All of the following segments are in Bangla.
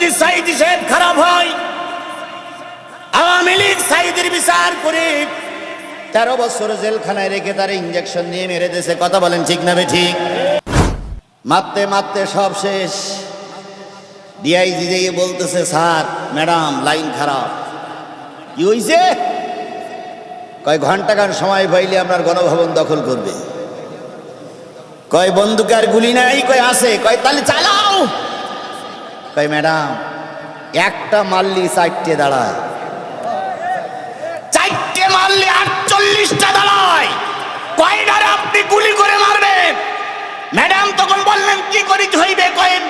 যদি সাইদি সাহেব খারাপ হয়, আওয়ামী লীগ সাইদের বিচার করে তেরো বছর জেলখানায় রেখে তার ইঞ্জেকশন দিয়ে মেরে দিয়েছে। কথা বলেন ঠিক না ঠিক? মারতে মারতে সব শেষ। ডিআইজি দিয়ে বলতেছে, স্যার, ম্যাডাম, লাইন খারাপ। কি হইছে? কয় ঘন্টাকার সময় পাইলে আপনার গণভবন দখল করবে। কয় বন্দুকার গুলি নাই? কয়, আছে। কয়, তাহলে চালাও। কয় ম্যাডাম একটা মারলি চারটে দাঁড়ায়। চারটে মারলে আটচল্লিশটা দাঁড়ায়। কয়টার আপনি গুলি করে মারবেন? ম্যাডাম তখন বললেন কি করিতে হইবে কয়েন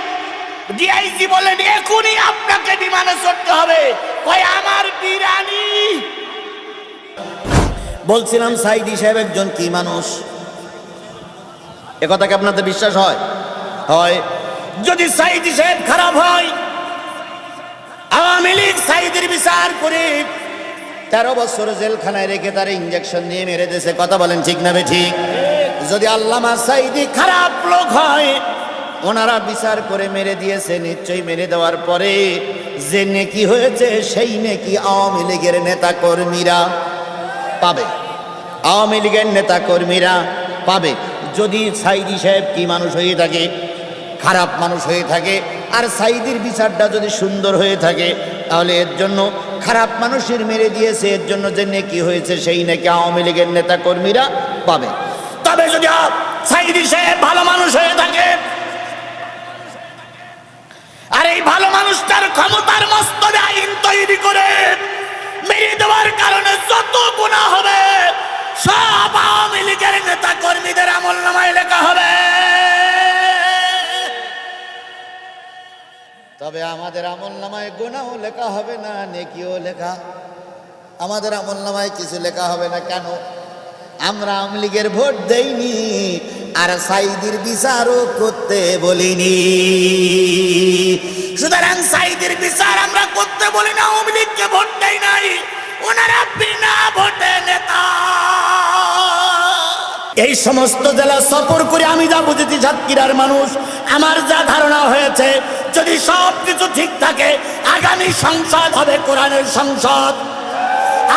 ডিআইজি বললেন এখনই আপনাকে বিমানে চড়তে হবে। কয় আমার বিরানি। বলছিলাম সাইদি সাহেব একজন কি মানুষ? এ কথা কি আপনাদের বিশ্বাস হয়? হয়। যদি সাইদি সাহেব খারাপ হয়, আওয়ামী লীগ সাইদের বিচার করে তেরো বছর জেলখানায় রেখে তার ইঞ্জেকশন দিয়ে মেরে দিয়েছে। কথা বলেন ঠিক না ঠিক? যদি আল্লামা সাইদি খারাপ লোক হয়, ওনারা বিচার করে মেরে দিয়েছে, নিশ্চয়ই মেরে দেওয়ার পরে যে নেকি হয়েছে, সেই নেকি আওয়ামী লীগের নেতা কর্মীরা পাবে। আওয়ামী লীগের নেতা কর্মীরা পাবে। যদি সাইদি সাহেব কি মানুষ হয়ে থাকে খারাপ মানুষ হয়ে থাকে। আর সাইদির বিচারটা যদি সুন্দর হয়ে থাকে, তাহলে এর জন্য খারাপ মানুষের মেরে দিয়েছে, এর জন্য যে নেকি হয়েছে, সেই নাকি আওয়ামী লীগের নেতা কর্মীরা পাবে। তবে যদি সাইদি সাহেব ভালো মানুষ হয়ে থাকে, আর এই ভালো মানুষটার ক্ষমতার মস্তবে আইন তৈরি করে মেরে দেওয়ার কারণে যত গুণা হবে, সব আওয়ামী লীগের নেতা কর্মীদের আমল নামায় লেখা হবে। তবে আমাদের আমল নামায় গুণাও লেখা হবে না, নেকিও লেখা। আমাদের আমল নামায় কিছু লেখা হবে না কেন? আমরা আওয়ামী লীগের ভোট দেইনি, আর সাইদির বিচারও করতে বলিনি। সুতরাং সাইদির বিচার আমরা করতে বলি না আওয়ামী লীগকে ভোট দেই নাই। ওনারা বিনা ভোটে নেতা। এই সমস্ত জেলা সফর করে আমি যা বুঝেছি সাতক্ষীরার মানুষ, আমার যা ধারণা হয়েছে যদি সব কিছু ঠিক থাকে আগামী সংসদ হবে কোরআনের সংসদ।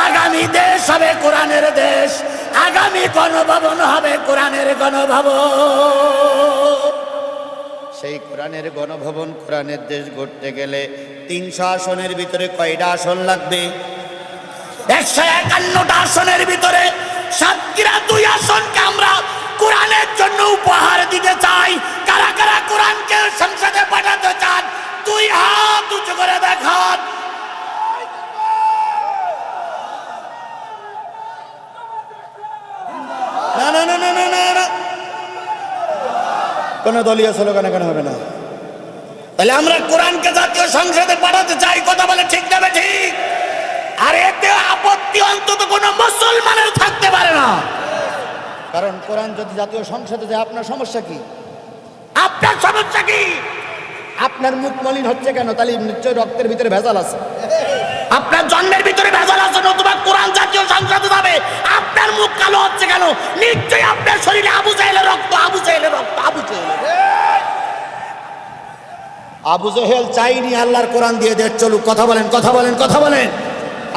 আগামী দেশ হবে কোরআনের দেশ। আগামী গণভবন হবে কোরআনের গণভবন। সেই কোরআনের গণভবন কোরআনের দেশ গড়তে গেলে তিনশো আসনের ভিতরে কয়টা আসন লাগবে? একশো একান্নটা আসনের ভিতরে সাতক্ষীরা দুই আসনকে আমরা কোরআনের জন্য উপহার দিতে চাই। কারা কারা কোরআনকে সংসদে পাঠাতে চান দুই হাত উঁচু করে দেখান। না না না না না না কোন দলীয় স্লোগান এখানে হবে না। তাহলে আমরা কোরআনকে জাতীয় সংসদে পাঠাতে চাই কথা বলে ঠিক যাবে ঠিক আর এতে আপত্তি অন্তত কোনো মুসলমানের থাকতে পারে না। কারণ কোরআন যদি জাতীয় সংসদে যায় আপনার সমস্যা কি? আপনার সমস্যা কি? আপনার মুখ মলিন হচ্ছে কেন? তাহলে নিশ্চয় রক্তের ভিতরে ভেজাল আছে। আপনার জন্মের ভিতরে ভেজাল আছে নতুবা কোরআন জাতীয় সংসদে যাবে। আপনার মুখ কালো হচ্ছে কেন? নিশ্চয়ই আপনার শরীরে আবু চাইলে রক্ত আবু চাইলে রক্ত আবু চাইলে আবু জহেল চাইনি আল্লাহর কোরআন দিয়ে দেশ চলুক। কথা বলেন কথা বলেন কথা বলেন।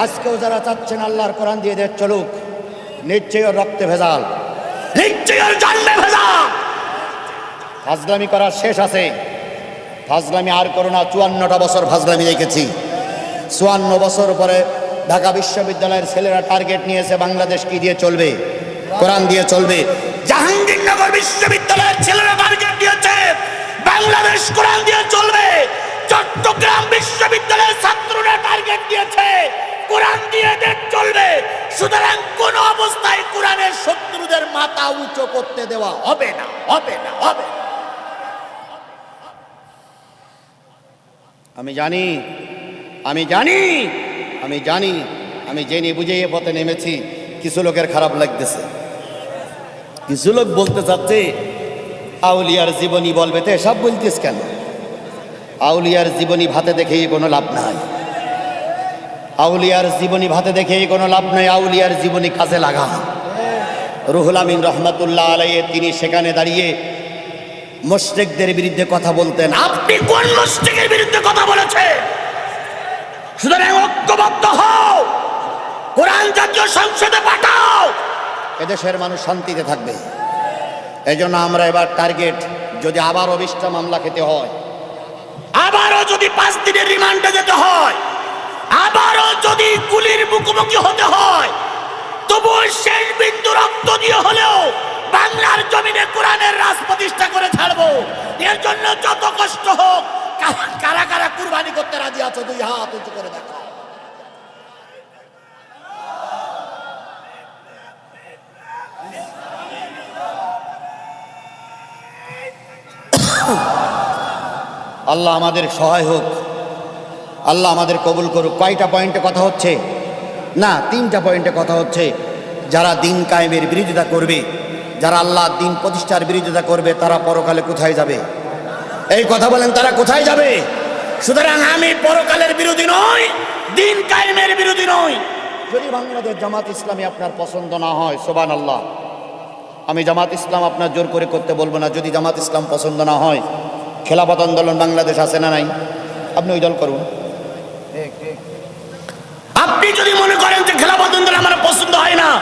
আজকেও যারা চাচ্ছেন আল্লাহর কোরআন দিয়ে দেশ চলুক নিশ্চয় ওর রক্তে ভেজাল। ফাজলামি করার শেষ আছে। ফাজলামি আর করো না চুয়ান্নটা বছর ফাজলামি দেখেছি চুয়ান্ন বছর পরে ঢাকা বিশ্ববিদ্যালয়ের ছেলেরা টার্গেট নিয়েছে বাংলাদেশ কি দিয়ে চলবে? কোরআন দিয়ে চলবে। জাহাঙ্গীরনগর বিশ্ববিদ্যালয়ের ছেলেরা টার্গেট দিয়েছে বাংলাদেশ কোরআন দিয়ে চলবে। চট্টগ্রাম বিশ্ববিদ্যালয়ের ছাত্ররা টার্গেট দিয়েছে কোরআন দিয়ে দেশ চলবে। সুতরাং কোন অবস্থায় কোরআনের শত্রুদের মাথা উঁচু করতে দেওয়া হবে না হবে না, হবে আমি জানি আমি জানি আমি জানি, আমি জেনে বুঝে এ পথে নেমেছি, কিছু লোকের খারাপ লাগতেছে। কিছু লোক বলতে চাচ্ছে, আউলিয়ার জীবনী বলবে তো, এসব বলতিস কেন? আউলিয়ার জীবনী ভাতে দেখেই কোনো লাভ নাই। আউলিয়ার জীবনী ভাতে দেখেই কোনো লাভ নাই, আউলিয়ার জীবনী কাজে লাগা রুহুল আমিন রহমতুল্লাহ আলাইয়ে তিনি সেখানে দাঁড়িয়ে মুশরিকদের বিরুদ্ধে কথা বলতেন। আপনি কোন মুশরিকের বিরুদ্ধে কথা বলেছেন? ঐক্যবদ্ধ হও। কোরআন জাতীয় সংসদে পাঠাও। এদেশের মানুষ শান্তিতে থাকবে। এই জন্য আমরা এবার টার্গেট, যদি আবার অবিষ্টা মামলা খেতে হয়, আবারও যদি পাঁচ দিনের রিমান্ডে যেতে হয় আবারও যদি গুলির মুখোমুখি হতে হয় তবুও শেষ বিন্দু রক্ত দিয়ে হলেও বাংলার জমিনে কোরআনের রাজ প্রতিষ্ঠা করে ছাড়বো। এর জন্য যত কষ্ট হোক কারা কারা কুরবানি করতে রাজি আছো, দুই হাত উঁচু করে দেখো। আল্লাহ আমাদের সহায় হোক। আল্লাহ আমাদের কবুল করুক। কয়টা পয়েন্টে কথা হচ্ছে? না, তিনটা পয়েন্টে কথা হচ্ছে। যারা দিন কায়েমের বিরোধিতা করবে, যারা আল্লাহ দিন প্রতিষ্ঠার বিরোধিতা করবে, তারা পরকালে কোথায় যাবে? এই কথা বলেন, তারা কোথায় যাবে? সুতরাং আমি পরকালের বিরোধী নই, দিন কায়েমের বিরোধী নই। যদি বাংলাদেশ জামাত ইসলামী আপনার পছন্দ না হয় সোবান আল্লাহ আমি জামাত ইসলাম আপনার জোর করে করতে বলব না, যদি জামাত ইসলাম পছন্দ না হয়। খেলাফত আন্দোলন বাংলাদেশ আছে না নাই? আপনি ওই দল করুন। যদি মনে করেন যে খেলাফত আন্দোলন আমার পছন্দ হয় না।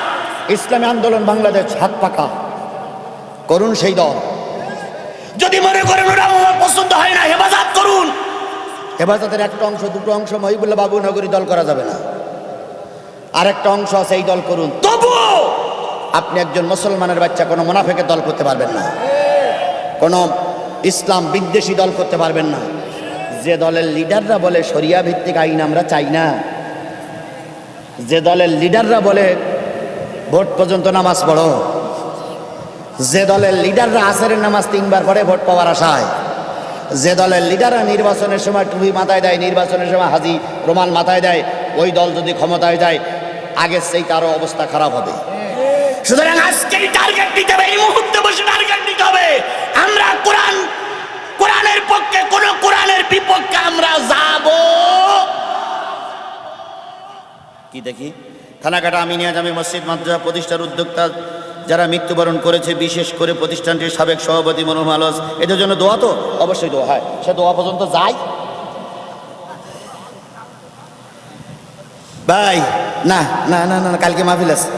ইসলামী আন্দোলন বাংলাদেশ হাত পাকা। করুন সেই দল। যদি মনে করেন ওরা আমার পছন্দ হয় না হেফাজত করুন। হেফাজতের একটা অংশ দুটো অংশ মহিবুল্লাহ বাবু নগরী দল করা যাবে না। আর একটা অংশ আছে এই দল করুন। তবুও আপনি একজন মুসলমানের বাচ্চা কোনো মুনাফেকের দল করতে পারবেন না। কোনো ইসলাম বিদ্বেষী দল করতে পারবেন না। যে দলের লিডাররা বলে শরিয়া ভিত্তিক আইন আমরা চাই না। যে দলের লিডাররা বলে, ভোট পর্যন্ত নামাজ পড়ো। যে দলের লিডাররা আসরের নামাজ তিনবার পরে ভোট পাওয়ার আশায়। যে দলের লিডাররা নির্বাচনের সময় টুপি মাথায় দেয়, নির্বাচনের সময় হাজি রোমান মাথায় দেয়, ওই দল যদি ক্ষমতায় যায়, আগের সেই তারও অবস্থা খারাপ হবে। সুতরাং আজকেই টার্গেট হবে, এই মুহূর্তে বসে টার্গেট হবে। আমরা কোরআন, কোরআনের পক্ষে, কোন কোরআনের বিপক্ষে আমরা যাব। কি দেখি? থানাকাটা আমিনিয়া জামে মসজিদ মাদ্রাসা প্রতিষ্ঠার উদ্যোক্তা যারা মৃত্যুবরণ করেছে, বিশেষ করে প্রতিষ্ঠানটির সাবেক সভাপতি মনোহর আলস, এদের জন্য দোয়া তো? অবশ্যই দোয়া, হয়, সে দোয়া পর্যন্ত যায়। ভাই, না না না না কালকে মাহফিল আছে।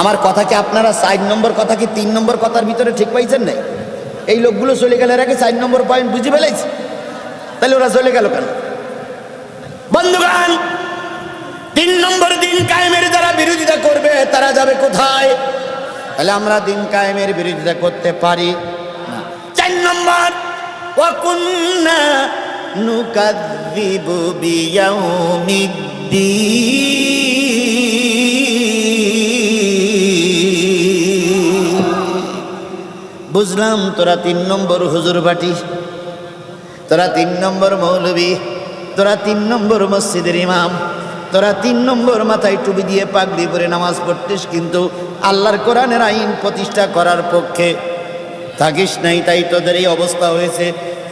আমার কথা কি আপনারা চার নম্বর কথা কি তিন নম্বর কথার ভিতরে ঠিক পাইছেন নাই? এই লোকগুলো চলে গেলে আগে চার নম্বর পয়েন্ট বুঝে ফেলেছে? তাহলে ওরা চলে গেল কেন? বন্ধুগান তিন নম্বর দিন কায়েমের যারা বিরোধিতা করবে তারা যাবে কোথায়? তাহলে আমরা দিন কায়েমের বিরোধিতা করতে পারি না। চার নম্বর ওয়াকুন্না নুকাদ্দিবু বিয়াউমিদ্দিন। বুঝলাম তোরা তিন নম্বর হুজুর বাটি তোরা তিন নম্বর মৌলবী তোরা তিন নম্বর মসজিদের ইমাম। তোরা তিন নম্বর মাথায় টুপি দিয়ে পাগড়ি পরে নামাজ পড়তিস, কিন্তু আল্লাহর কোরআনের আইন প্রতিষ্ঠা করার পক্ষে থাকিস নাই, তাই তোদের এই অবস্থা হয়েছে।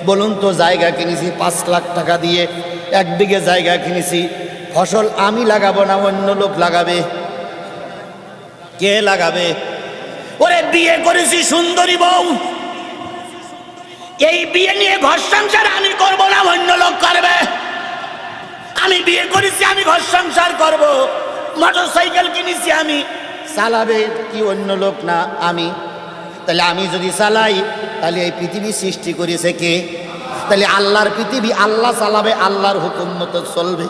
বলুন তো, জায়গা কিনেছি পাঁচ লাখ টাকা দিয়ে, এক বিঘে জায়গা কিনেছি, ফসল আমি লাগাবো না, অন্য লোক লাগাবে? কে লাগাবে? ওরে বিয়ে করেছি সুন্দরী বউ। এই বিয়ে নিয়ে ঘর সংসার আমি করব না, অন্য লোক করবে। আমি বিয়ে করেছি আমি ঘর সংসার করব। মোটর সাইকেল কিনেছি আমি। চালাবে কি অন্য লোক না আমি? তাহলে আমি যদি চালাই তাহলে এই পৃথিবী সৃষ্টি করেছে কে? তাহলে আল্লাহর পৃথিবী আল্লাহ চালাবে আল্লাহর হুকুম মতো চলবে।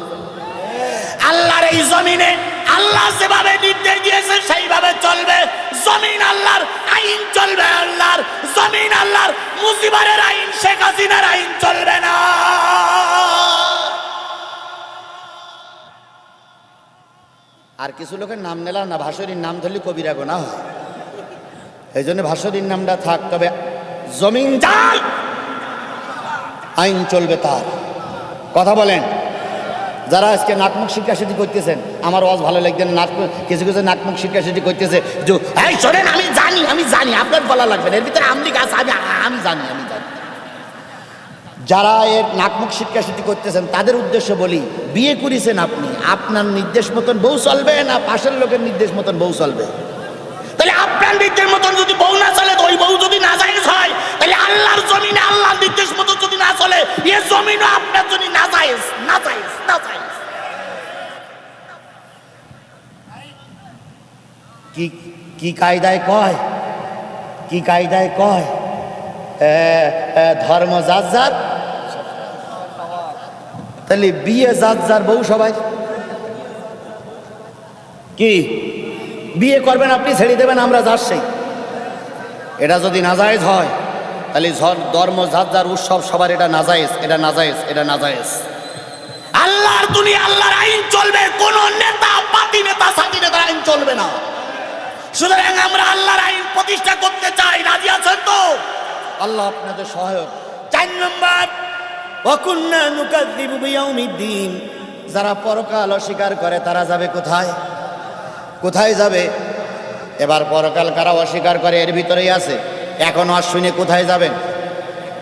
আল্লাহর এই জমিনে আল্লাহ যেভাবে নির্দেশ দিয়েছে সেইভাবে চলবে। জমিন আল্লাহর আইন চলবে আল্লাহর জমিন আল্লাহর মুজিবারের আইন শেখ হাসিনার আইন চলবে না। আর কিছু লোকের নাম নিলাম না, ভাসুরীর নাম ধরলে কবিরা গোনা হয়। এই জন্য ভাসুরীর নামটা থাক, তবে জমিন আইন চলবে তার। কথা বলেন, যারা আজকে নাটমুখ শিক্ষাশিটি করতেছেন, আমার ওয়াজ ভালো লাগছে নাটক কিছু কিছু নাটমুখ শিক্ষাশিটি করতেছে, যে আমি জানি আমি জানি, আপনার বলা লাগবে না, এর ভিতরে আমি আমি জানি আমি জানি। যারা এর নাকমুখ শিক্ষা শিক্ষাসিদ্ধি করতেছেন, তাদের উদ্দেশ্য বলি, বিয়ে করিছেন আপনি, আপনার নির্দেশ মতন বউ চলবে না পাশের লোকের নির্দেশ মতন বউ চলবে? তাহলে আপনার নির্দেশ মতন যদি বউ না চলে ওই বউ যদি না যায় হয়, তাহলে আল্লাহর জমিনে আল্লাহর নির্দেশ মতন যদি না চলে, এ জমিন আপনার যদি না যায় না যায় না যায় কি কি কায়দায় কয়? কি কায়দায় কয়? ধর্ম যার যার তাহলে বিয়ে যার যার বউ সবাই। কি? বিয়ে করবেন আপনি, ছেড়ে দেবেন, আমরা যার সেই। এটা যদি নাজায়েজ হয়, তাহলে ধর্ম যার যার উৎসব সবার এটা নাজায়েজ এটা নাজায়েজ এটা নাজায়েজ। আল্লাহর দুনিয়া, আল্লাহর আইন চলবে, কোন নেতা, পাতি নেতা সাথী নেতার আইন চলবে না। সুতরাং আমরা আল্লাহর আইন প্রতিষ্ঠা করতে চাই, রাজি আছেন তো? আল্লাহ আপনাদের সহায়ক। চার নম্বর যারা পরকাল অস্বীকার করে, তারা যাবে কোথায়? কোথায় যাবে? এবার পরকাল কারা অস্বীকার করে, এর ভিতরেই আছে। এখন শুনে কোথায় যাবেন?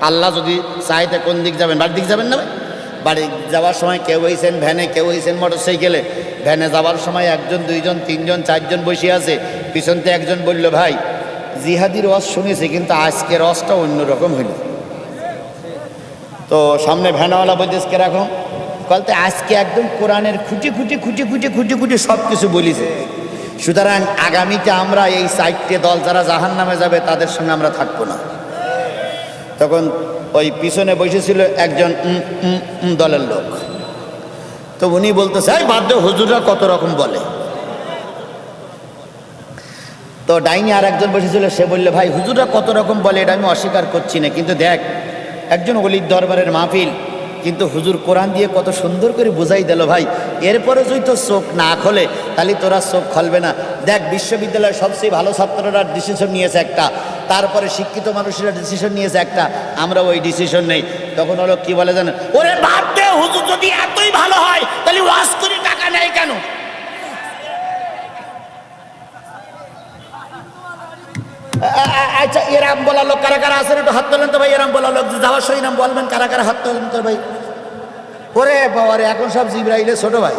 আল্লাহ যদি চাইতে কোন দিক যাবেন? বাড়ির দিক যাবেন না? বাড়ি যাওয়ার সময় কেউ হয়েছেন ভ্যানে, কেউ হয়েছেন মোটর সাইকেলে ভ্যানে যাওয়ার সময় একজন, দুইজন, তিনজন, চারজন বসে আছে। পিছনতে একজন বলল, ভাই, জিহাদির রস শুনেছি, কিন্তু আজকে রসটা অন্যরকম হইল। তো সামনে ভ্যানওয়ালা বলতেছে কীরকম বলতে আজকে একদম কোরআনের খুঁটি খুঁটি খুঁটি খুঁটি খুঁটি খুঁটি সব কিছু বলিছে। সুতরাং আগামীতে আমরা এই সাইটে দল যারা জাহান নামে যাবে, তাদের সঙ্গে আমরা থাকব না। তখন ওই পিছনে বসেছিল একজন দলের লোক। তো উনি বলতেছে, এই বাধ্য হুজুররা কত রকম বলে। তো ডাইনি আর একজন বসেছিল, সে বললে, ভাই, হুজুররা কত রকম বলে, এটা আমি অস্বীকার করছি না, কিন্তু দেখ একজন অলির দরবারের মাহফিল। কিন্তু হুজুর কোরআন দিয়ে কত সুন্দর করে বুঝাই দিল ভাই। এরপরে যদি তো চোখ না খোলে, তাহলে তোরা চোখ খুলবে না। দেখ, বিশ্ববিদ্যালয়ের সবচেয়ে ভালো ছাত্ররা ডিসিশন নিয়েছে একটা। তারপরে শিক্ষিত মানুষেরা ডিসিশন নিয়েছে একটা। আমরা ওই ডিসিশন নেই। তখন হলো কি বলে জানেন ওরে বাদ দে হুজুর যদি এতই ভালো হয়, তাহলে ওয়াজ করে টাকা নেয় কেন? আচ্ছা এরাম বলা লোক কারা কারা আছেন? একটু হাত তোলেন তো ভাই এরাম বলা লোক। যাওয়ার সই নাম বলবেন, কারা কারা হাত তোলেন তো ভাই? ওরে বাবারে, এখন সব জিব্রাইলে ছোট ভাই।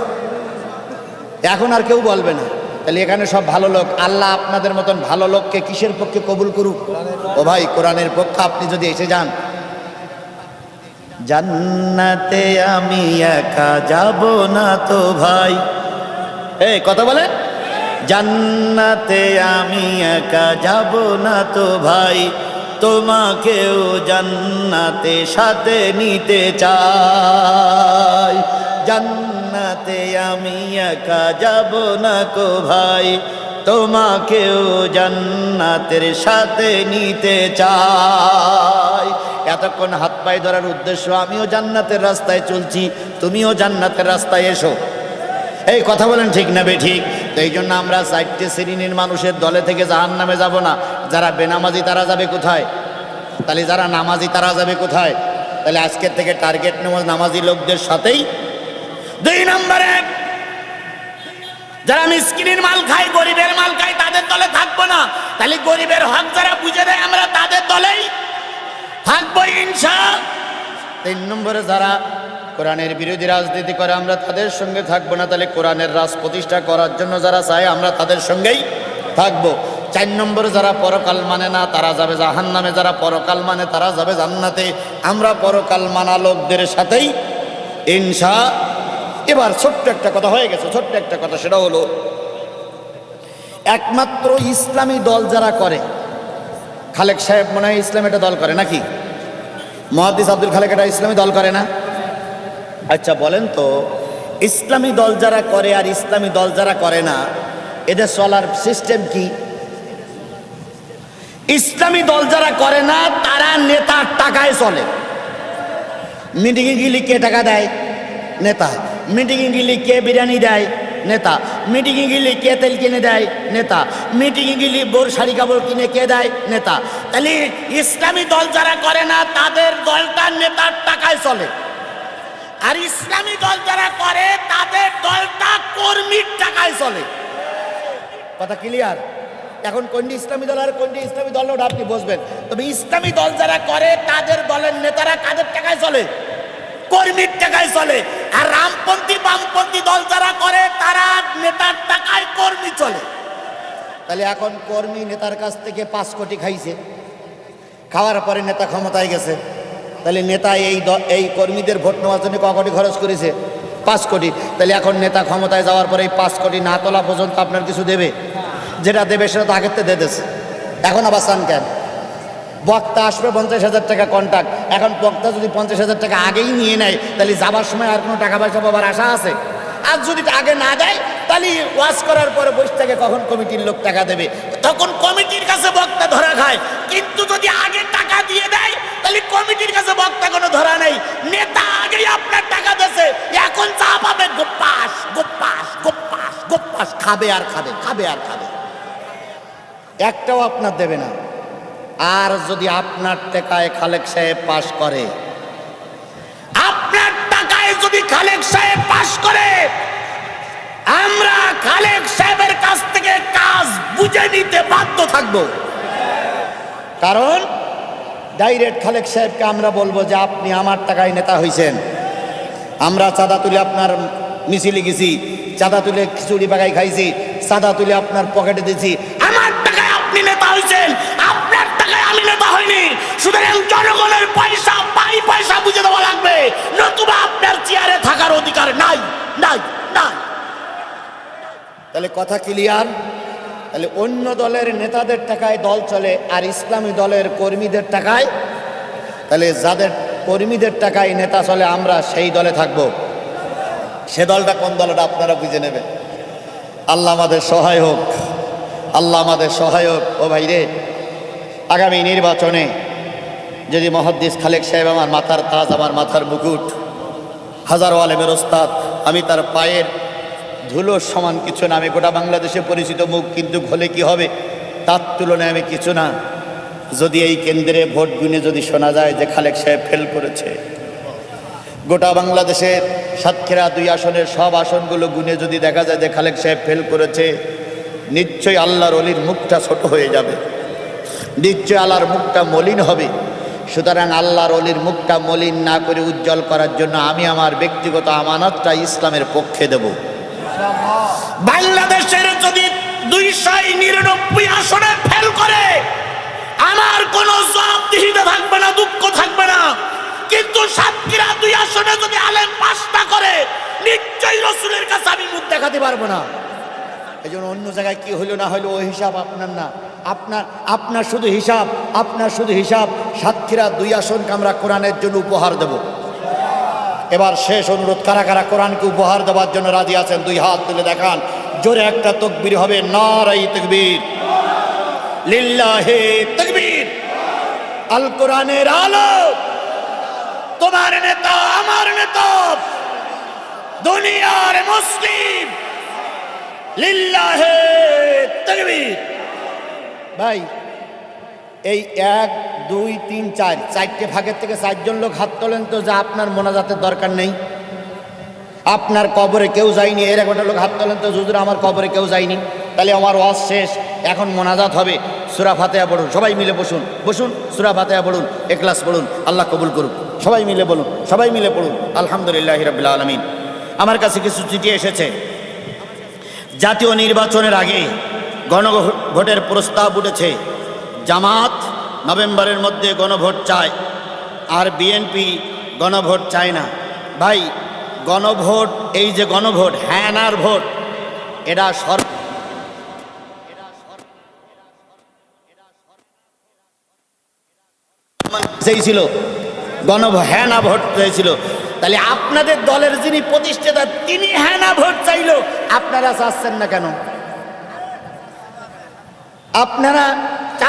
এখন আর কেউ বলবে না। তাহলে এখানে সব ভালো লোক। আল্লাহ আপনাদের মতন ভালো লোককে কিসের পক্ষে কবুল করুক? ও ভাই, কোরআনের পক্ষে আপনি যদি এসে যান। জান্নাতে আমি একা যাব না তো ভাই। এই, কথা বলে জান্নাতে আমি একা যাব না তো ভাই, তোমাকেও জান্নাতে সাথে নিতে চাই। জান্নাতে আমি একা যাব না কো ভাই, তোমাকেও জান্নাতের সাথে নিতে চাই। এতক্ষণ হাত পায়ে ধরার উদ্দেশ্য, আমিও জান্নাতের রাস্তায় চলছি, তুমিও জান্নাতের রাস্তায় এসো। এই কথা বলেন ঠিক না বে ঠিক? তো এই জন্য আমরা চারটে শ্রেণির মানুষের দলে থেকে জাহান নামে যাব না। যারা বেনামাজি তারা যাবে কোথায়? তাহলে যারা নামাজি তারা যাবে কোথায়? তাহলে আজকের থেকে টার্গেট নেওয়া নামাজি লোকদের সাথেই। দুই নম্বরে যারা মিসকিনের মাল খাই গরিবের মাল খাই তাদের দলে থাকব না। তাহলে গরিবের হক যারা বুঝে দেয়, আমরা তাদের দলেই থাকব ইনশা। তিন নম্বরে যারা কোরআনের বিরোধী রাজনীতি করে আমরা তাদের সঙ্গে থাকব না, তাহলে কোরআনের রাজ প্রতিষ্ঠা করার জন্য যারা চায় আমরা তাদের সঙ্গেই থাকব। চার নম্বরে যারা পরকাল মানে না, তারা যাবে জাহান নামে যারা পরকাল মানে তারা যাবে জান্নাতে। আমরা পরকাল মানা লোকদের সাথেই ইনশা। এবার ছোট্ট একটা কথা হয়ে গেছে, ছোট্ট একটা কথা, সেটা হলো, একমাত্র ইসলামী দল যারা করে, খালেক সাহেব মনে হয় ইসলাম এটা দল করে নাকি? মহাদিস আব্দুল খালেক এটা ইসলামী দল করে না? আচ্ছা বলেন তো, ইসলামী দল যারা করে আর ইসলামী দল যারা করে না, এদের চলার সিস্টেম কি? ইসলামী দল যারা করে না, তারা নেতার টাকায় চলে। মিটিংয়ে গেলে কে টাকা দেয়? নেতা। মিটিংয়ে গেলে কে বিরিয়ানি দেয়? নেতা। মিটিংয়ে গেলে কে তেল কিনে দেয়? নেতা। মিটিংয়ে গেলে বোর শাড়ি কাপড় কিনে কে দেয়? নেতা। তাহলে ইসলামী দল যারা করে না, তাদের দলটা নেতার টাকায় চলে। আর ইসলামী দল যারা করে, তাদের দলটা কর্মীর টাকায় চলে। কথা ক্লিয়ার এখন কোনটি ইসলামী দল আর কোনটি ইসলামী দল ওটা আপনি বসবেন তবে ইসলামী দল যারা করে, তাদের দলের নেতারা কাদের টাকায় চলে? কর্মীর টাকায় চলে। আর রামপন্থী, বামপন্থী দল যারা করে, তারা নেতার টাকায় কর্মী চলে। তাহলে এখন কর্মী নেতার কাছ থেকে পাঁচ কোটি খাইছে। খাওয়ার পরে নেতা ক্ষমতায় গেছে। তাহলে নেতা এই এই কর্মীদের ভোট নেওয়ার জন্য ক কোটি খরচ করেছে? পাঁচ কোটি। তাহলে এখন নেতা ক্ষমতায় যাওয়ার পরে এই পাঁচ কোটি না তোলা পর্যন্ত আপনার কিছু দেবে? যেটা দেবে সেটা তো আগের থেকে এখন আবার চান কেন? বক্তা আসবে পঞ্চাশ হাজার টাকা কন্ট্যাক্ট এখন বক্তা যদি পঞ্চাশ হাজার টাকা আগেই নিয়ে নেয়, তাহলে যাবার সময় আর কোনো টাকা পয়সা পাবার আশা আছে? আর যদি আগে না দেয় তাহলে ওয়াশ করার পরে বসে থেকে, কখন কমিটির লোক টাকা দেবে? তখন কমিটির কাছে বক্তা ধরা খায়। কিন্তু যদি আগে টাকা দিয়ে দেয়, তাহলে কমিটির কাছে বক্তা কোনো ধরা নেই। নেতা আগেই আপনার টাকা দেছে, এখন চা পাবে গোপ্পাস গোপ্পাস গোপ্পাস গোপ্পাস, খাবে আর খাবে খাবে আর খাবে। একটাও আপনার দেবে না। আর যদি আপনার টাকায় খালেক সাহেব পাশ করে, আপনার টাকায় যদি খালেক সাহেব পাশ করে আমরা খালেক সাহেবের কাছ থেকে কাজ বুঝে নিতে বাধ্য থাকব। কারণ ডাইরেক্ট খালেক সাহেবকে আমরা বলব যে আপনি আমার টাকায় নেতা হয়েছেন আমরা চাঁদা তুলে আপনার মিছিলে গেছি, চাঁদা তুলে খিচুড়ি বাগাই খাইছি, চাঁদা তুলে আপনার পকেটে দিয়েছি। আমার টাকায় আপনি নেতা হয়েছেন আপনার টাকায় আমি নেতা হইনি। সুতরাং জনগণের পয়সা পাই পয়সা বুঝে দেওয়া লাগবে, নতুবা আপনার চেয়ারে থাকার অধিকার নাই নাই নাই। তাহলে কথা ক্লিয়ার? তাহলে অন্য দলের নেতাদের টাকায় দল চলে আর ইসলামী দলের কর্মীদের টাকায়? তাহলে যাদের কর্মীদের টাকায় নেতা চলে, আমরা সেই দলে থাকব। সে দলটা কোন দলটা আপনারা বুঝে নেবেন? আল্লাহ আমাদের সহায় হোক আল্লাহ আমাদের সহায়ক। ও ভাই রে আগামী নির্বাচনে যদি মহাদ্দিস খালেক সাহেব আমার মাথার তাজ, আমার মাথার মুকুট, হাজারো আলেমের ওস্তাদ, আমি তার পায়ের ধুলোর সমান কিছু না। আমি গোটা বাংলাদেশে পরিচিত মুখ, কিন্তু হলে কি হবে? তার তুলনায় আমি কিছু না। যদি এই কেন্দ্রে ভোট গুনে যদি শোনা যায় যে খালেক সাহেব ফেল করেছে, গোটা বাংলাদেশের সাতক্ষীরা দুই আসনের সব আসনগুলো গুনে যদি দেখা যায় যে খালেক সাহেব ফেল করেছে, নিশ্চয়ই আল্লাহর অলির মুখটা ছোট হয়ে যাবে। নিশ্চয় আল্লাহর মুখটা মলিন হবে। সুতরাং আল্লাহর অলির মুখটা মলিন না করে উজ্জ্বল করার জন্য আমি আমার ব্যক্তিগত আমানতটা ইসলামের পক্ষে দেব। বাংলাদেশের যদি দুইশো নিরানব্বই আসনে ফেল করে, আমার কোনো জবাবদিহিতে থাকবে না, দুঃখ থাকবে না। কিন্তু সাতক্ষীরা দুই আসনে যদি আলেম পাঁচটা করে, নিশ্চয়ই রসুলের কাছে আমি মুখ দেখাতে পারব না। এই জন্য অন্য জায়গায় কি হইল না হইল ওই হিসাব আপনার না। আপনার আপনার শুধু হিসাব, আপনার শুধু হিসাব। সাতক্ষীরা দুই আসনকে আমরা কোরআনের জন্য উপহার দেব। এবার শেষ অনুরোধ, কারা কারা কোরআনকে উপহার দেওয়ার জন্য রাজি আছেন, দুই হাত তুলে দেখান। জোরে একটা তকবির হবে, নারাই তকবীর। লিল্লাহে তকবীর। আল কোরআনের আলো। তোমার নেতা, আমার নেতা। দুনিয়ার মুসলিম। লিল্লাহে তকবীর। ভাই এই এক, দুই, তিন, চার, চারটে ভাগের থেকে চারজন লোক হাত তোলেন তো যা আপনার মোনাজাতের দরকার নেই। আপনার কবরে কেউ যায়নি, এর একটা লোক হাত তোলেন তো যুজুর আমার কবরে কেউ যায়নি। তাহলে আমার ওয়াজ শেষ, এখন মোনাজাত হবে। সুরা ফাতেহা পড়ুন, সবাই মিলে বসুন বসুন, সুরা ফাতেহা পড়ুন এক্লাস পড়ুন, আল্লাহ কবুল করুন সবাই মিলে বলুন, সবাই মিলে পড়ুন, আলহামদুলিল্লাহ রবিল আলমিন। আমার কাছে কিছু চিঠি এসেছে। জাতীয় নির্বাচনের আগে গণভোটের প্রস্তাব উঠেছে। জামাত নভেম্বরের মধ্যে গণভোট চায় আর বিএনপি গণভোট চায় না। ভাই, গণভোট, এই যে গণভোট হ্যাঁ নার ভোট, এটা সর চেয়েছিল গণ হ্যাঁ না ভোট চেয়েছিল তাহলে আপনাদের দলের যিনি প্রতিষ্ঠাতা, তিনি হ্যাঁ না ভোট চাইলো। আপনারা চাচ্ছেন না কেন? আপনারা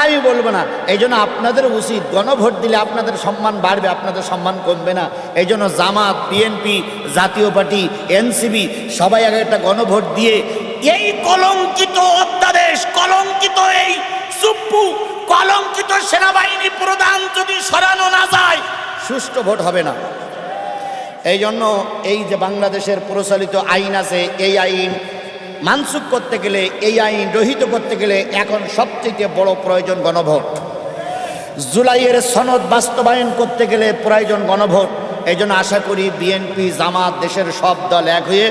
আমি বলব না। এই জন্য আপনাদের উচিত গণভোট দিলে আপনাদের সম্মান বাড়বে, আপনাদের সম্মান কমবে না। এই জন্য Jamaat, BNP, Jatiya Party NCB সবাই আগে একটা গণভোট দিয়ে এই কলঙ্কিত অধ্যাদেশ, কলঙ্কিত এই সুপ্পু, কলঙ্কিত সেনাবাহিনী প্রধান যদি সরানো না যায়, সুষ্ঠু ভোট হবে না। এই জন্য এই যে বাংলাদেশের প্রচলিত আইন আছে, এই আইন মানসুক করতে গেলে, এই আইন রহিত করতে গেলে এখন সবচেয়ে বড় প্রয়োজন গণভোট। জুলাইয়ের সনদ বাস্তবায়ন করতে গেলে প্রয়োজন গণভোট। এই জন্য আশা করি বিএনপি, জামাত, দেশের সব দল এক হয়ে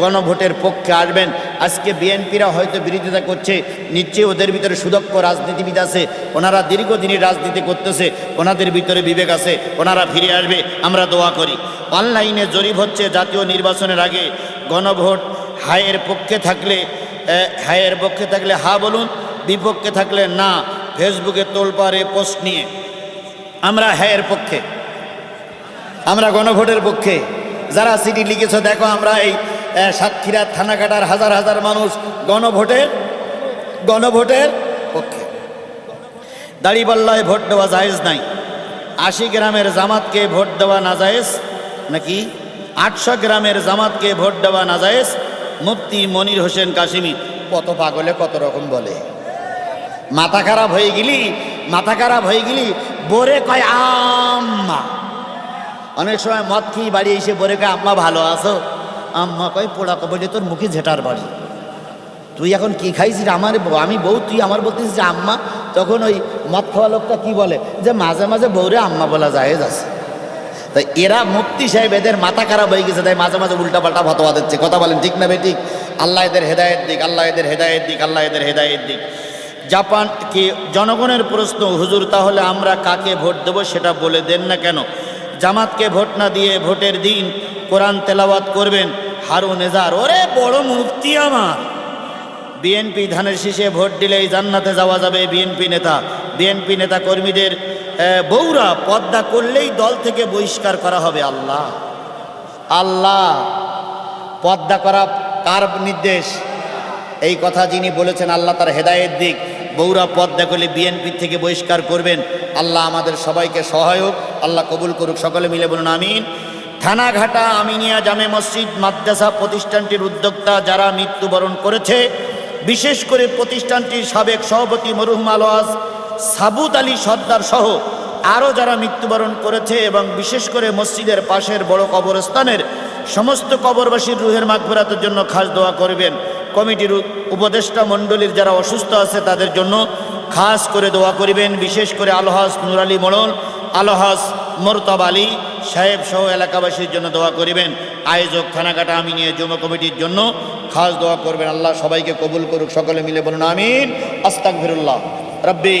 গণভোটের পক্ষে আসবেন। আজকে বিএনপিরা হয়তো বিরোধিতা করছে, নিশ্চয়ই ওদের ভিতরে সুদক্ষ রাজনীতিবিদ আছে, ওনারা দীর্ঘদিনের রাজনীতি করতেছে, ওনাদের ভিতরে বিবেক আছে, ওনারা ফিরে আসবে, আমরা দোয়া করি। অনলাইনে জরিপ হচ্ছে জাতীয় নির্বাচনের আগে গণভোট হায়ের পক্ষে থাকলে এ, হ্যায়ের পক্ষে থাকলে হা বলুন বিপক্ষে থাকলে না ফেসবুকে তোলপারে পোস্ট নিয়ে। আমরা হ্যায়ের পক্ষে। আমরা গণভোটের পক্ষে। যারা সিটি লিখেছ দেখো আমরা এই সাতক্ষীরা থানাকাটার হাজার হাজার মানুষ গণভোটের গণভোটের পক্ষে। দাড়িপাল্লায় ভোট দেওয়া জায়েজ নাই। আশি গ্রামের জামাতকে ভোট দেওয়া না জায়েজ নাকি আটশো গ্রামের জামাতকে ভোট দেওয়া না মুফতি মনির হোসেন কাশিমি কত পাগলে কত রকম বলে। মাথা খারাপ হয়ে গেলি, মাথা খারাপ হয়ে গেলি, বোরে কয়, আম্মা। অনেক সময় মদ খেয়ে বাড়ি এসে বোরে কয়, আম্মা ভালো আছো? আম্মা কয়, পোড়া কবলে তোর মুখে ঝেটার বাড়ি। তুই এখন কি খাইছিস? আমার আমি বউ, তুই আমার বলতেছিস যে আম্মা? তখন ওই মদ খাওয়া লোকটা কি বলে? যে মাঝে মাঝে বউরে আম্মা বলা যায় আছে। তাই এরা মুক্তি সাহেব এদের মাথা খারাপ হয়ে গেছে, তাই মাঝে মাঝে উল্টা পাল্টা ফতোয়া দিচ্ছে। কথা বলেন ঠিক না বেঠিক আল্লাহ এদের হেদায়েত দিক, আল্লাহ এদের হেদায়েত দিক, আল্লাহ এদের হেদায়েত দিক। জাপান কি জনগণের প্রশ্ন, হুজুর, তাহলে আমরা কাকে ভোট দেবো? সেটা বলে দেন না কেন? জামাতকে ভোট না দিয়ে ভোটের দিন কোরআন তেলাওয়াত করবেন হারু নেজার ওরে বড় মুফতি আমার। বিএনপি ধানের শীষে ভোট দিলেই জান্নাতে যাওয়া যাবে বিএনপি নেতা। বিএনপি নেতা কর্মীদের বউরা, পদ্মা করলেই দল থেকে বহিষ্কার করা হবে, আল্লাহ। আল্লাহ, পদ্মা করা কার নির্দেশ? এই কথা যিনি বলেছেন, আল্লাহ তার হেদায়ের দিক। বৌরা পদ্মা করলে বিএনপি থেকে বহিষ্কার করবেন। আল্লাহ আমাদের সবাইকে সহায়ক, আল্লাহ কবুল করুক, সকলে মিলে বলুন, আমিন। থানাঘাটা, আমিনিয়া জামে মসজিদ, মাদ্রাসা প্রতিষ্ঠানটির উদ্যোক্তা যারা মৃত্যুবরণ করেছে, বিশেষ করে প্রতিষ্ঠানটির সাবেক সভাপতি মরহুম আলোয়াজ সাবুত আলী সর্দার সহ আরও যারা মৃত্যুবরণ করেছে এবং বিশেষ করে মসজিদের পাশের বড় কবরস্থানের সমস্ত কবরবাসীর রুহের মাগফেরাতের জন্য খাস দোয়া করবেন। কমিটির উপদেষ্টা মণ্ডলীর যারা অসুস্থ আছে তাদের জন্য খাস করে দোয়া করিবেন। বিশেষ করে আলহাস নুর আলী মোড়ল আলহাস মোরতাব আলী সাহেব সহ এলাকাবাসীর জন্য দোয়া করিবেন। আয়োজক থানাকাটা আমি নিয়ে যুব কমিটির জন্য খাস দোয়া করবেন। আল্লাহ সবাইকে কবুল করুক, সকলে মিলে বলুন আমিন। আস্তাক ফিরুল্লাহ রব্বি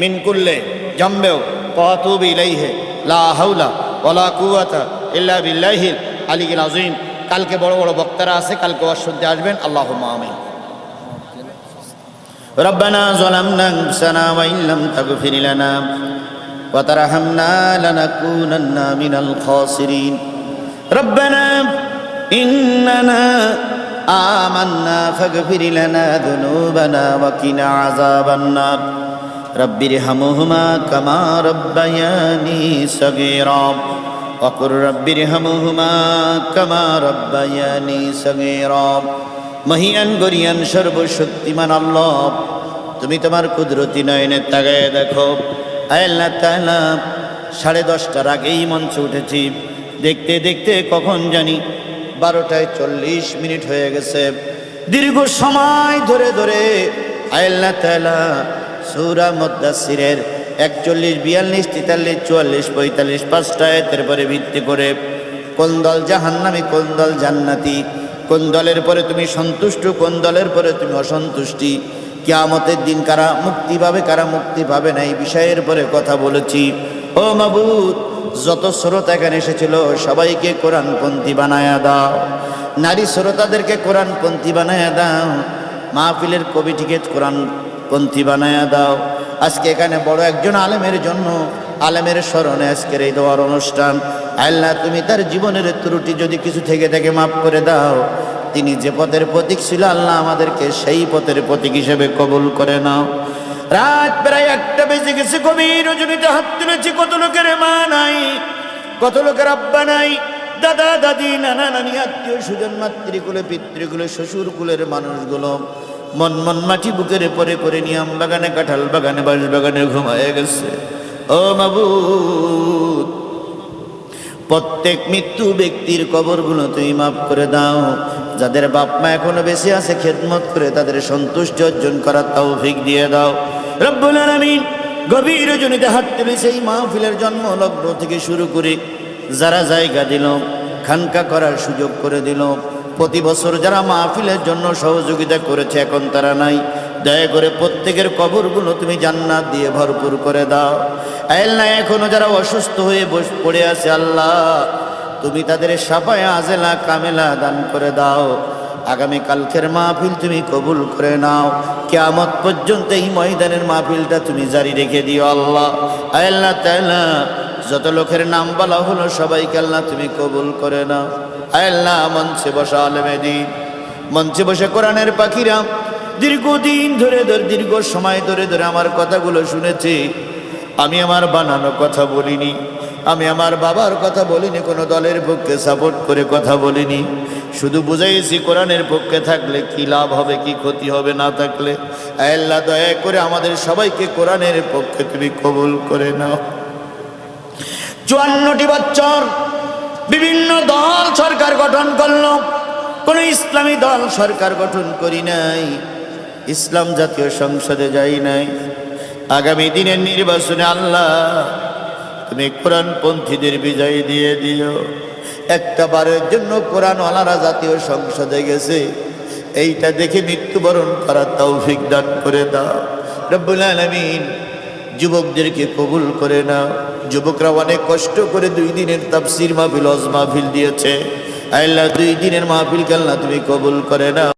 মিন কুল্লে জম্বেও পাতুব ইলাইহে লা হাওলা ওয়ালা কুওয়াতা ইল্লা বিল্লাহিল আলিয়িল আযীম কালকে বড় বড় বক্তারা আছে কালকে ওয়াজ শুনতে আসবেন আল্লাহুম্মা আমিন ربنا ظلمنا انفسنا وان لم تغفر لنا وترحمنا لنكونن من الخاسرين ربنا اننا آمنا فاغفر لنا ذنوبنا وقنا عذاب النار رب ارحمهما كما ربياني صغيرا وقل رب ارحمهما كما ربياني صغيرا মহিয়ান গরিয়ান সর্বশক্তিমান আল্লাহ তুমি তোমার কুদরতি নয়নের তাগায় দেখো আয় আল্লাহ তাআলা সাড়ে দশটার আগেই মঞ্চে উঠেছি দেখতে দেখতে কখন জানি বারোটায় চল্লিশ মিনিট হয়ে গেছে। দীর্ঘ সময় ধরে ধরে আল্লাহ তাআলা সৌরা মদ্দাসিরের একচল্লিশ, বিয়াল্লিশ, তেতাল্লিশ, চুয়াল্লিশ, পঁয়তাল্লিশ, পাঁচটা আয়াতের পরে ভিত্তি করে কোন দল জাহান্নামী, কোন দল জান্নাতি, কোন দলের পরে তুমি সন্তুষ্ট, কোন দলের পরে তুমি অসন্তুষ্টি, কিয়ামতের দিন কারা মুক্তি পাবে, কারা মুক্তি পাবে না, এই বিষয়ের পরে কথা বলেছি। ও মাবুদ যত শ্রোতা এখানে এসেছিল, সবাইকে কোরআনপন্থী বানায়া দাও। নারী শ্রোতাদেরকে কোরআনপন্থী বানায়া দাও। মাহফিলের কমিটিকে কোরআনপন্থী বানায়া দাও। আজকে এখানে বড় একজন আলেমের জন্য, আলেমের স্মরণে আজকের এই দেওয়ার অনুষ্ঠান। আল্লাহ, তুমি তার জীবনের ত্রুটি যদি কিছু থেকে থেকে মাফ করে দাও। তিনি যে পথের প্রতীক ছিল, আল্লাহ আমাদেরকে সেই পথের প্রতীক হিসেবে কবুল করে নাও। রাত প্রায় একটা বেজে গেছে, গভীর রজনীতে হাত তুলেছি, কত লোকের মা নাই, কত লোকের আব্বা নাই, দাদা, দাদি, নানা, নানি, আত্মীয় সুজন মাতৃকুলে, পিতৃকুলে শ্বশুর কুলের মানুষগুলো মন মন মাটি বুকের পরে করে নিয়াম বাগানে, কাঁঠাল বাগানে, বাঁশ বাগানে ঘুমায় গেছে। ও মাবুদ, প্রত্যেক মৃত্যু ব্যক্তির কবরগুলো তুমি মাফ করে দাও। যাদের বাপ মা এখনও বেঁচে আছে, খেদমত করে তাদের সন্তুষ্ট অর্জন করার তৌফিক দিয়ে দাও। রব্বুল আলামিন গভীর জনিতে হাত তুলে সেই মাহফিলের জন্ম লগ্ন থেকে শুরু করে যারা জায়গা দিল, খানকা করার সুযোগ করে দিল, প্রতি বছর যারা মাহফিলের জন্য সহযোগিতা করেছে, এখন তারা নাই। দয়া করে প্রত্যেকের কবরগুলো তুমি জান্নাত দিয়ে ভরপুর করে দাও। আল্লাহ এখনও যারা অসুস্থ হয়ে বস, পড়ে আছে, আল্লাহ, তুমি তাদের সাফায়, আজেলা, কামেলা দান করে দাও। আগামী কালকের মাহফিল তুমি কবুল করে নাও। কেয়ামত পর্যন্ত এই ময়দানের মাহফিলটা তুমি জারি রেখে দিও আল্লাহ। আল্লাহ তাআলা, যত লোকের নাম বলা হলো সবাইকে আল্লাহ তুমি কবুল করে নাও। আল্লাহ, মঞ্চে বসা আলেমে দিন মঞ্চে বসে কোরআনের পাখিরা দীর্ঘদিন ধরে ধরে, দীর্ঘ সময় ধরে ধরে আমার কথাগুলো শুনেছি। আমি আমার বানানো কথা বলিনি। আমি আমার বাবার কথা বলিনি, কোনো দলের পক্ষে সাপোর্ট করে কথা বলিনি। শুধু বুঝাইছি কোরআনের পক্ষে থাকলে কি লাভ হবে, কি ক্ষতি হবে না থাকলে। আল্লাহ দয়া করে আমাদের সবাইকে কোরআনের পক্ষে তুমি কবুল করে নাও। চুয়ান্নটি বছর বিভিন্ন দল সরকার গঠন করল। কোনো ইসলামী দল সরকার গঠন করি নাই। ইসলাম জাতীয় সংসদে যাই নাই। আগামী দিনের নির্বাচনে আল্লাহ, তুমি কোরআনপন্থীদের বিজয় দিয়ে দিও। একটা বারের জন্য কোরআনওয়ালারা জাতীয় সংসদে গেছে। এইটা দেখে মৃত্যুবরণ করার তৌফিক দান করে দাও। রব্বুল আলমিন যুবকদেরকে কবুল করে না যুবকরা অনেক কষ্ট করে দুই দিনের তাপসির মাহফিল অজ মাহফিল দিয়েছে। আল্লাহ দুই দিনের মাহফিল কাল্লা তুমি কবুল করে নাও।